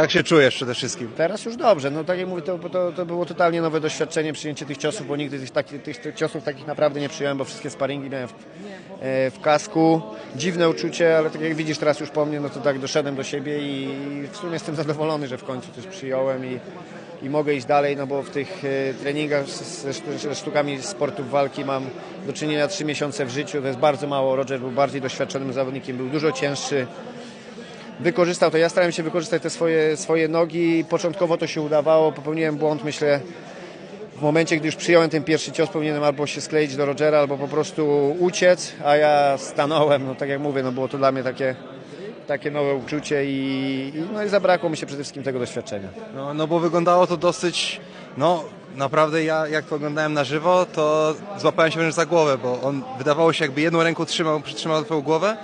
Jak się czujesz przede wszystkim? Teraz już dobrze, no tak jak mówię, to, to, to było totalnie nowe doświadczenie, przyjęcie tych ciosów, bo nigdy tych, tych, tych ciosów takich naprawdę nie przyjąłem, bo wszystkie sparingi miałem w, e, w kasku. Dziwne uczucie, ale tak jak widzisz teraz już po mnie, no to tak doszedłem do siebie i w sumie jestem zadowolony, że w końcu coś przyjąłem i, i mogę iść dalej, no bo w tych e, treningach ze, ze sztukami sportów walki mam do czynienia trzy miesiące w życiu, to jest bardzo mało. Roger był bardziej doświadczonym zawodnikiem, był dużo cięższy wykorzystał to. Ja starałem się wykorzystać te swoje, swoje nogi. Początkowo to się udawało. Popełniłem błąd, myślę, w momencie, gdy już przyjąłem ten pierwszy cios, powinienem albo się skleić do Rogera, albo po prostu uciec, a ja stanąłem. No tak jak mówię, no było to dla mnie takie, takie nowe uczucie i, i, no i zabrakło mi się przede wszystkim tego doświadczenia. No, no bo wyglądało to dosyć, no naprawdę ja jak to oglądałem na żywo, to złapałem się wręcz za głowę, bo on wydawało się jakby jedną ręką trzymał, przytrzymał twoją głowę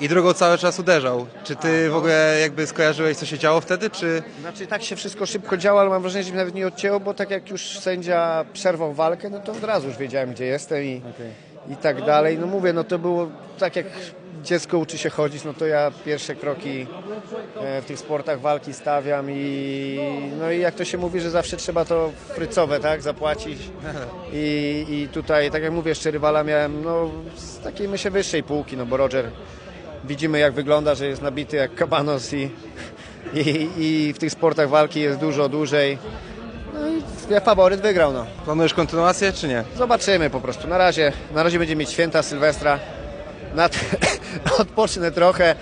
i drugą cały czas uderzał. Czy ty w ogóle jakby skojarzyłeś co się działo wtedy, czy... Znaczy tak się wszystko szybko działo, ale mam wrażenie, że mi nawet nie odcięło, bo tak jak już sędzia przerwał walkę, no to od razu już wiedziałem, gdzie jestem i, i tak dalej. No mówię, no to było tak jak dziecko uczy się chodzić, no to ja pierwsze kroki e, w tych sportach walki stawiam i no i jak to się mówi, że zawsze trzeba to frycowe, tak, zapłacić. I, i tutaj, tak jak mówię, jeszcze rywala miałem, no z takiej myślę wyższej półki, no bo Roger widzimy jak wygląda, że jest nabity jak kabanos i, i, i w tych sportach walki jest dużo dłużej. No i ja faworyt wygrał, no. Planujesz kontynuację, czy nie? Zobaczymy po prostu. Na razie, na razie będziemy mieć święta Sylwestra. Nad, odpocznę trochę,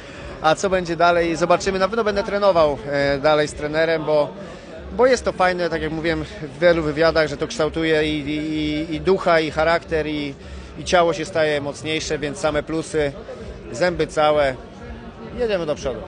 a co będzie dalej zobaczymy. Na pewno będę trenował e, dalej z trenerem, bo, bo jest to fajne, tak jak mówiłem w wielu wywiadach, że to kształtuje i, i, i ducha, i charakter, i, i ciało się staje mocniejsze, więc same plusy, zęby całe. Jedziemy do przodu.